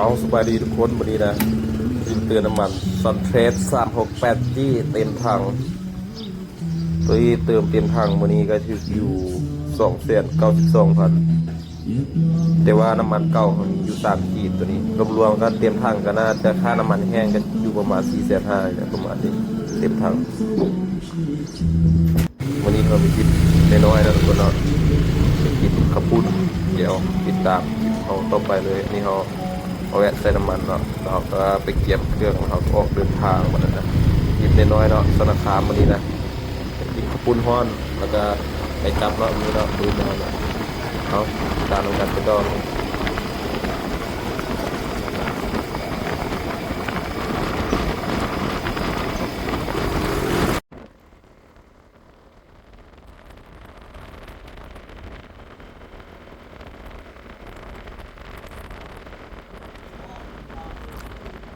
เอาสบายดีทุกคนวันนี้นะยินเตือนน้ำมันซันเทสสามหกแปดจี้เต็มถังตัวนี้เติมเต็มถังวันนี้ก็คืออยู่สองแสนเก้าสิบสองพันแต่ว่าน้ำมันเก่ามันอยู่สามขีดตัวนี้รวมๆกันเต็มถังก็น่าจะค่าน้ำมันแห้งก็อยู่ประมาณสี่แสนห้าเนี่ยประมาณนี้เต็มถังวันนี้เราไปคิดน้อยๆนะทุกคนเนาะไปกินข้าวปุ้นเดี๋ยวติดตามเขาต่อไปเลยนี่เขา เอาแวะใส่น้ำมันเนาะเราก็ไปเก็บเครื่องเขาออกเดินทางมาแล้วนะหยิบน้อยๆเนาะสนาคามวันนี้นะกินขปุ้นห้อนแล้วก็ไปจับเนาะมือเนาะดูเนาะนะเขาตามลงกันไปต่อง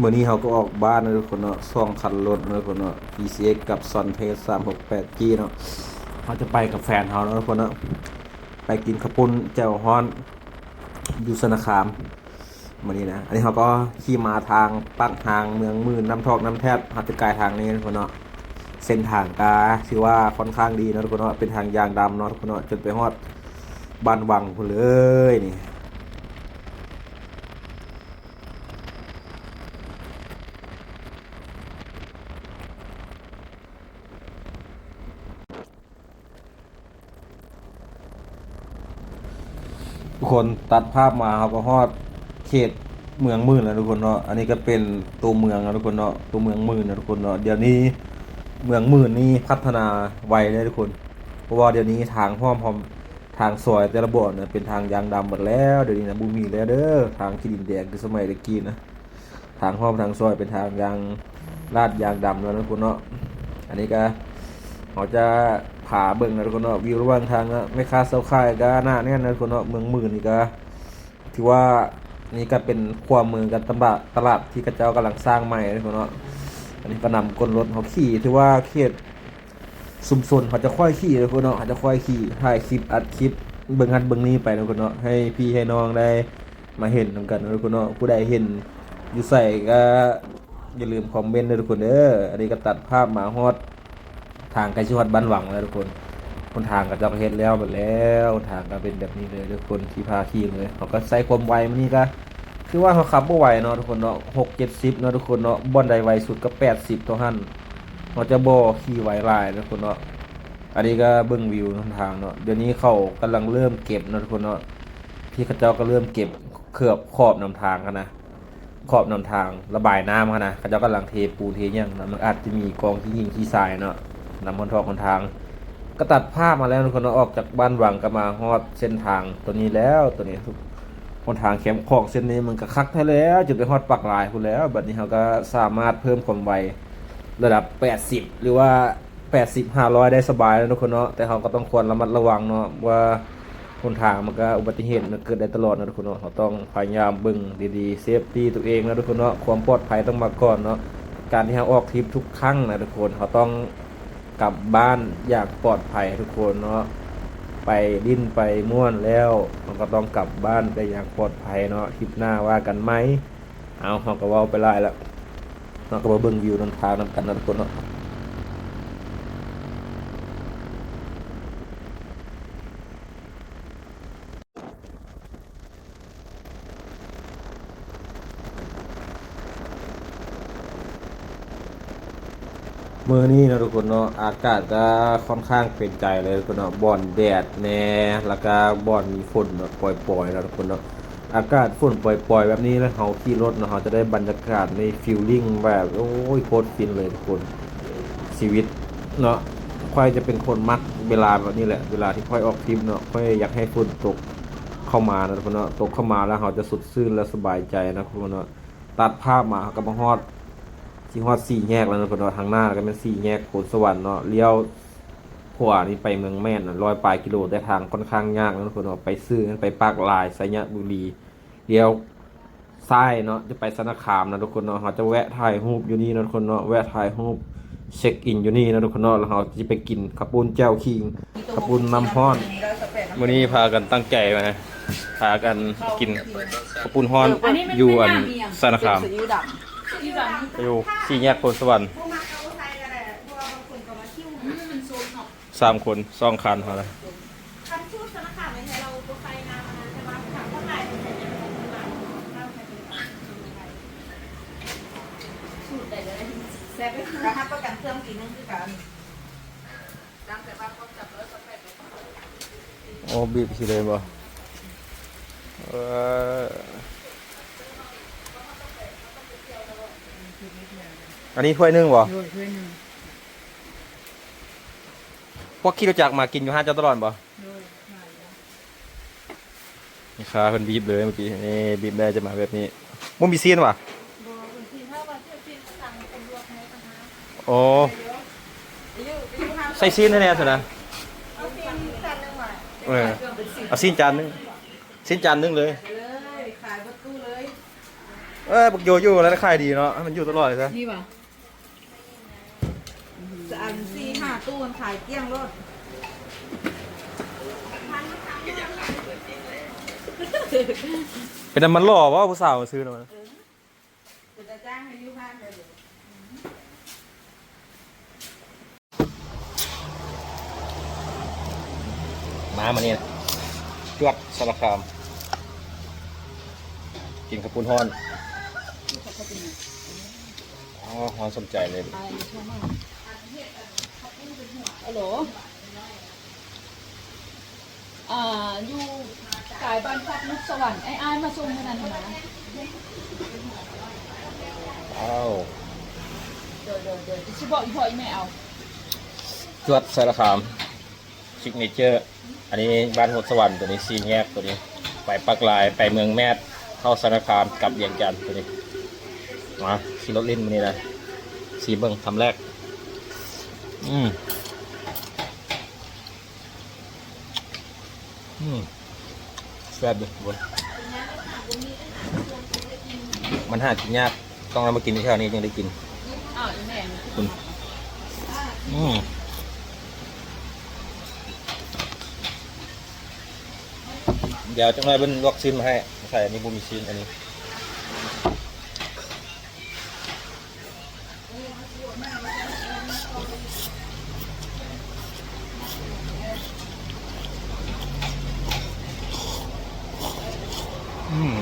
มื่อนี้เขาก็ออกบ้านนะทุกคนเนาะสองคันรถนะทุกคนเนาะ PCX กับ s o n t e 368 G เนาะเขาจะไปกับแฟนเขานะทุกคนเนาะ ไปกินข้าวปุ้นแจ่วฮ้อนอยู่สนาคามมื่อนี้นะ อันนี้เขาก็ขี่มาทางปักทางเมืองมื่นน้ำทอกน้ำแทบหัตถกายทางนี้นะทุกคนเนาะ เส้นทางกาถือว่าค่อนข้างดีนะทุกคนเนาะ เป็นทางยางดำเนาะทุกคนเนาะจนไปฮอดบ้านวังพุ่นเลยนี่ คนตัดภาพมาเขาก็ฮอดเขตเมืองมื่นแล้วทุกคนเนาะอันนี้ก็เป็นตัวเมืองนะทุกคนเนาะตัวเมืองมื่นนะทุกคนเนาะเดี๋ยวนี้เมืองมื่นนี่พัฒนาไวเลยทุกคน เพราะว่าเดี๋ยวนี้ทางห้อมพร้อมทางซอยแต่ละบ่อนเนี่ยเป็นทางยางดำหมดแล้วเดี๋ยวนี้นะบูมีแล้วเด้อทางขี้ดินแดงคือสมัยตะกี้นะทางห้อมทางซอยเป็นทางยางลาดยางดำแล้วนะทุกคนเนาะอันนี้ก็เขาจะ ผาเบิ่งนะทุกคนเนาะวิวระหว่างทางนะไม่ค้าเซาค่ายก็หน้าเนี่ยนะทุกคนเนาะเมืองหมื่นนี่ก็ถือว่านี่ก็เป็นความเมืองกันตลาดตลาดที่กระเจ้ากำลังสร้างใหม่นะทุกคนเนาะอันนี้ก็นำกลรถเขาขี่ถือว่าเขตสุมสนเขาจะค่อยขี่นะทุกคนเนาะเขาจะค่อยขี่ถ่ายคลิปอัดคลิปเบิ่งหันเบิ่งนี้ไปนะทุกคนเนาะให้พี่ให้น้องได้มาเห็นนำกันนะทุกคนเนาะผู้ใดเห็นอยู่ใส่ก็อย่าลืมคอมเมนต์ด้วยทุกคนเด้ออันนี้ก็ตัดภาพหมาฮอด ทางไกลชิวัดบ้านหวังแล้วทุกคนคนทางก็จะเฮ็ดแล้วหมดแล้วทางก็เป็นแบบนี้เลยทุกคนที่พาขี่เลยเขาก็ใส่ความไวมันนี่ก็คือว่าเขาขับบ่ไหวเนาะทุกคนเนาะหกเจ็ดสิบเนาะทุกคนเนาะบ่อนใดไวสุดก็แปดสิบตัวหันเขาจะบ่ขี่ไวลายทุกคนเนาะอันนี้ก็เบิ่งวิวทางเนาะเดี๋ยวนี้เขากำลังเริ่มเก็บเนาะทุกคนเนาะพี่ขาเจ้าก็เริ่มเก็บเคลือบขอบนำทางกันนะขอบนำทางระบายน้ำครับนะขาเจ้ากำลังเทปูนเทยังนะมันอาจจะมีกองที่ยิงที่ทรายเนาะ นำบนทอกบนทาง ก็ตัดภาพมาแล้วทุกคนเนาะออกจากบ้านหวังก็มาฮอดเส้นทางตัวนี้แล้วตัวนี้ทุกบนทางแคมป์ของเส้นนี้มันก็คักให้แล้วจุดไปฮอดปักลายคุณแล้วบัดนี้เขาก็สามารถเพิ่มความไวระดับ 80 หรือว่า 80 500 ได้สบายแล้วทุกคนเนาะแต่เขาก็ต้องควรระมัดระวังเนาะว่าคนทางมันก็อุบัติเหตุมันเกิดได้ตลอดนะทุกคนเนาะเขาต้องพยายามบึงดีๆเซฟตี้ตัวเองนะทุกคนเนาะความปลอดภัยต้องมาก่อนเนาะการที่เราออกทริปทุกครั้งนะทุกคนเขาต้อง กลับบ้านอยากปลอดภัยทุกคนเนาะไปดิ้นไปม่วนแล้วมันก็ต้องกลับบ้านไปอย่างปลอดภัยเนาะคลิปหน้าว่ากันไหมเอาเขาก็ว่าไปไล่แล้วเราก็มาเบิ่งวิวนำทางนำกันนะทุกคนเนาะ มือนี้นะทุกคนเนาะอากาศก็ค่อนข้างเป็นใจเลยทุกคนเนาะบ่อนแดดแน่แล้วก็บ่อนมีฝนเนาะปล่อยๆนะทุกคนเนาะอากาศฝนปล่อย ๆ แบบนี้แล้วเขาขี่รถเนาะเขาจะได้บรรยากาศในฟิลลิ่งแบบโอ้ยโคตรฟินเลยทุกคนชีวิตเนาะค่อยจะเป็นคนมักเวลาแบบนี้แหละเวลาที่ค่อยออกทริปเนาะค่อยอยากให้ฝนตกเข้ามานะทุกคนเนาะตกเข้ามาแล้วเขาจะสดชื่นและสบายใจนะทุกคนเนาะตัดภาพมาเขาก็มาฮอด ที่ฮอดสี่แยกแล้วเนาะเพิ่นว่าทางหน้าก็เป็นสี่แยกโพนสวรรค์เนาะเลี้ยวขวานี่ไปเมืองแม่นะร้อยปลายกิโลแต่ทางค่อนข้างยากแล้วเพิ่นว่าไปซื้อกันไปปากลายไสยะบุรีเลี้ยวซ้ายเนาะจะไปสนคามนะทุกคนเนาะเราจะแวะถ่ายรูปอยู่นี่นะทุกคนเนาะแวะถ่ายรูปเช็คอินอยู่นี่นะทุกคนเนาะแล้วเราจะไปกินข้าวปุ้นแจ่วคิงข้าวปุ้นน้ำพร้อนมื้อนี้พากันตั้งใจมาพากันกินข้าวปุ้นฮ้อนอยู่อันสาคาม อิ๊วดอยู่สี่แยกโพธิ์สวรรค์สามคนสองคันเขาเลยคำพูดสารคามไม่ใช่เราตัวไฟนามาใช่ไหมถามว่าไหนเป็นยังไงเราใครเป็นสูตรใดเลยแซ่บไปำกระทับประกันเครื่องกินนึงคือกันโอ้บีบสิเลยบ่เออ อันนี้ถ้วยหนึงบ่โดยถ้วยหนึ่งพวกขี้รู้จักมากินอยู่ห้านเจ้าตลอดบ่โดยนี่ค่ะเพิ่นบีบเลยเมื่อกี้นี่บีบได้จะมาแบบนี้บ่มีซีนว่ะบางทีถ้าว่าเที่ยวที่สั่งเป็นรวมในปัญหาโอ้ใส่ซีนให้แน่สินะเอาซีนจานหนึ่งว่ะเออเอาซีนจานหนึงซีนจานหนึงเลย เลยขายประตูเลยเอ้ยบักโยอยู่แล้วขายดีเนาะให้มันอยู่ตลอดเลยซะนี่ป่ะอันสี่ห้า ตู้มันขายเกลี้ยงรถเป็นน้ำมันหล่อว่าผู้สาวมาซื้อนะมันกูจะจ้างให้อยูพานเลยมามาเนี่ยจวดสารคาม กินข้าวปุ้นฮ้อนอ๋อฮ้อนสนใจเลย ฮัลโหลอ่าอยู่กายบ้านพักนุกสวรรค์ไอ้อ้ายมาส่งเท่านั้นนะอ้าวเดี๋ยวเดี๋ยวเดี๋ยวชิบอกอีพ่ออีแม่เอาจวดสารคามซิกเนเจอร์ อันนี้บ้านหดสวรรค์ตัวนี้ซีแยกตัวนี้ ไปปักลายไปเมืองแมดเข้าสารคามกลับเวียงจันทน์ตัวนี้ มาซีรถลิ้นมานี่นะซีเบิ้งทำแรก อืมอืมแซ่บดิบนมันหากินยาก ต้องเอามากินที่แถวนี้จึงได้กินอ้าวอีแม่คุณอืมเดี๋ยวจังไรเป็นลวกซีนมาให้ ใส่อันนี้บูมีซีนอันนี้ อืม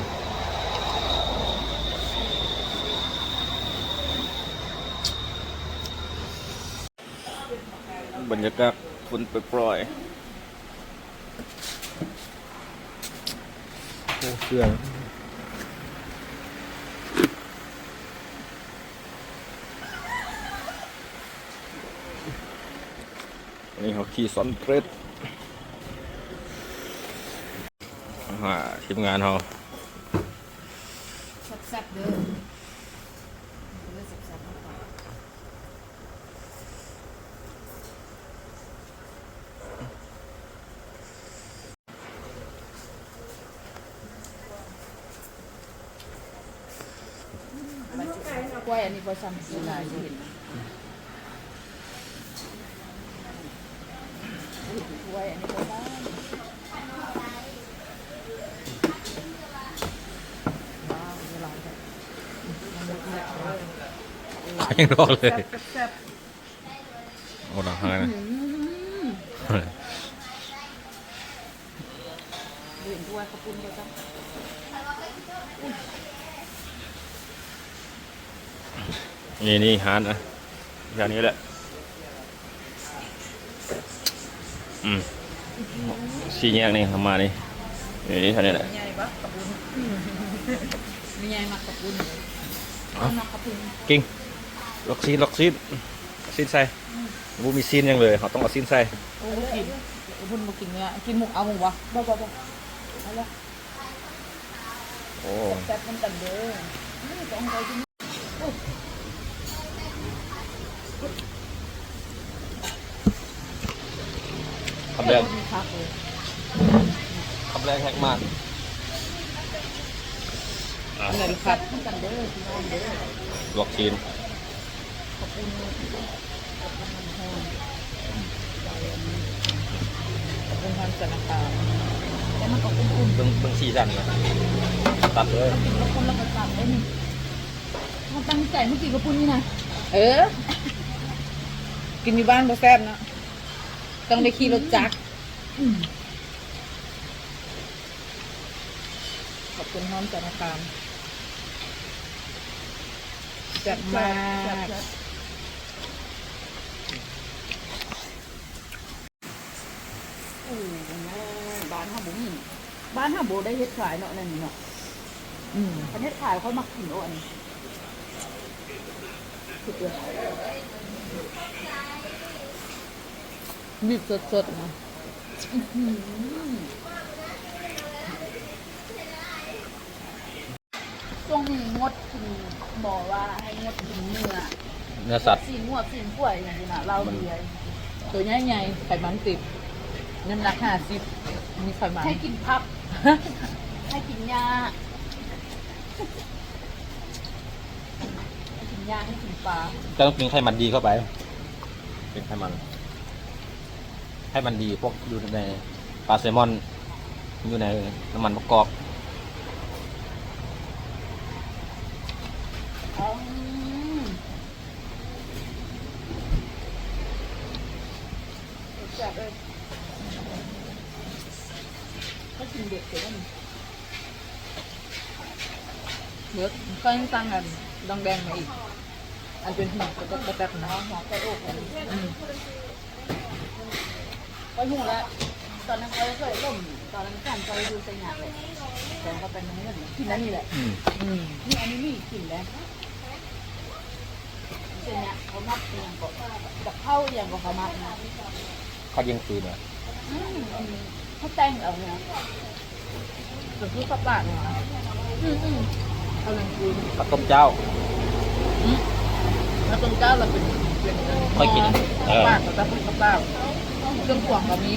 บรรยากาศฝนปล่อยๆโอ้เครื่องอันนี้เขาขี่สอนเกรดอ่าทีมงานเขา แซ่บๆเด้อเด้อแซ่บๆก ล้วยอันนี้พอซ้ำสีลายที่เห็นกล้วยอันนี้พอซ้ำยังรอเลยแซ่บโอ้หลังหายนะเห็นด้วยขอบคุณเลยจ้ะ นี่นี่ฮานนะอย่างนี้แหละ อืมสี่แยกนี่เข้ามานี่นี่เท่านี้แหละใหญ่ปะกระปุนมีไงมักขอบคุณเอ้ามักขอบคุณกิ้งล็อกซีนล็อกซีนซีนใส่บูมีซีนยังเลยเขาต้องเอาซีนใส่โอ้กินบุญมากินเนี่ยกินหมูเอาหมูวะบ่บ่บ่เอาละโอ้แซ่บมันกันเด้อนี่ต้องไปกินำแรกมีคักเลยคำแรกแฮกมากอันไหนคัดมันกันเด้อพี่น้องเด้อล็อกซีนขอบคุณขอบคุณมันแห้งขอบคุณทางสารคามมันออกอุ่นเบิ่งเบิ่งสีสันก่อนตัดเลยๆกินกับคนละกระสับได้นี่มันตั้งใจเมื่อกี้กับปุ้นนี่นะเออ กินอยู่บ้านบ่แซ่บเนาะ ต้องได้ขี่รถจักรขอบคุณห้อมธนาคารจัดมากโอ้โหบ้านห้าบุ๋มบ้านห้าโบได้เฮ็ดขายเนาะนั่นเนาะอืมประเทศขายเขามักกินโอ้อันสุดเลย บีบสดๆนะช่วงนี้งดกินบอกว่าให้งดกินเนื้อเนื้อสัตว์สีงวดสีกล้วยอย่างนี้นะเราเบียร์ตัวใหญ่ๆไขมันติดน้ำหนักห้าสิบมีไขมันให้กินพับ ให้กินยาให้กินยาให้กินปลาก็ต้องกินไขมันดีเข้าไป เป็นไขมัน ไขมันดีพวกอยู่ในปลาแซลมอน อยู่ในน้ำมันมะกอกอืมแซ่บเลยก็กินเด็กเกินเลือกก็ยังตั้งกันดองแดงมาอีก อันเป็นหัวกระแตกนะหัวก่อกอันนี้อืม ไปหูแล้วตอนนั้นเขาเคยล่มตอนนั้นแฟนเขาดูใส่หยาเลยแต่เขาเป็นน้ำเงินกินนั่นนี่แหละอืมอืมนี่อันนี้มีกลิ่นแล้วเส้นเนี้ยเขามัดเอย่างก็กับเข้าวอย่างก็เขามัดนะเขายิงปืนอะอืมอันนี้เขาแต่งเอาเนี่ยส่วนที่ข้าวปลาเนี่ยอืมอืมเอาเงินคืนข้าวต้มเจ้าแล้วต้นเจ้าเราเป็นเป็นค่อยกินเอข้าวอปลากับตาพุ่งข้าวปลา เครื่องขวางแบบนี้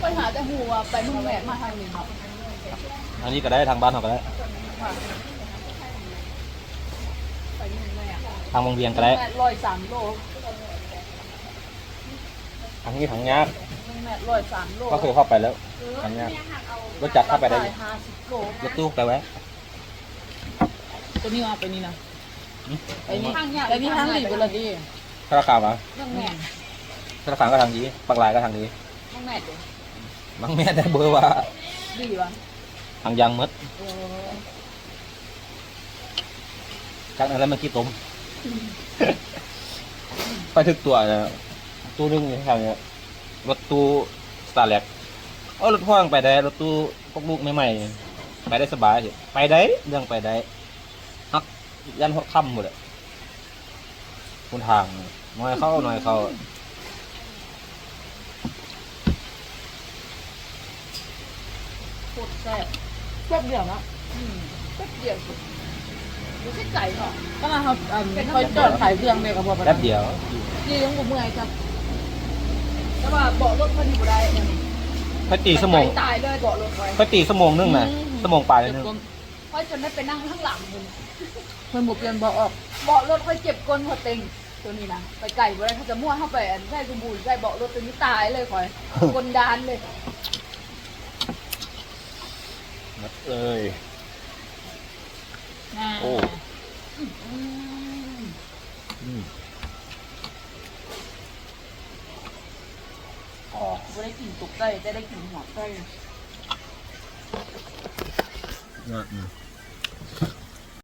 ไปหาแต่หัวไปมึงแหวะมาทางนี้เนาะอันนี้ก็ได้ทางบ้านเขาก็ได้ไปมึงแหวะทางวงเวียนก็ได้แม่ร้อยสามโลทางนี้ทางยากมึงแม่ร้อยสามโลก็เคยเข้าไปแล้วทางยากรถจักรเข้าไปได้อยู่ห้าสิบโลรถตู้ไปแวะตัวนี้เอาไปนี่นะอืมไปนี่ทางยากไปนี่ทางหลีบเลยดิ ธนาคารวะมึงแม่ธนาคารก็ทางนี้ปากลายก็ทางนี้มึงแม่เด้อมังแม่ได้เบอร์ว่าดีวะทางยางมดเออจากนั้นแล้วมันกี่ต้มไปถึกตัวนะตู้นึงอยู่ทางเนี้ยรถตู้สตาร์แลกเออรถพ่วงไปได้รถตู้พวกลูกใหม่ๆไปได้สบายสิไปได้เรื่องไปได้ฮักยันหัวค่ำหมดเลยคุณทาง หน่อยเข้าหน่อยเข้าโคตรแซ่บแป๊บเดียวนะอืมแป๊บเดียวสุดดูใช่ไก่เนาะก็มาเขาอันคอยจอดขายเครื่องเดียวกับพอแป๊บเดียวยี่ยังบ่เมื่อยครับแต่ว่าเบาะรถพอดีบ่ได้อันนี้ค่อยตีสมองตายเลยเบาะรถไว้ค่อยตีสมองนึงนะสมองปลายนึงค่อยจนได้ไปนั่งข้างหลังมันเพิ่นบ่เปลี่ยนบ่ออกเบาะรถค่อยเจ็บก้นพอเต็ง ตัวนี้นะไปไก่บ่ได้เขาจะมั่วเข้าไปอันใช่สมบูรณ์ใช่เบาะรถตัวนี้ตายเลยคอยกลดานเลยเอ้ยอ่าโอ้ อืมอืมอ๋อบ่ได้กลิ่นตุกไก่จะได้กลิ่นหัวไก่อืม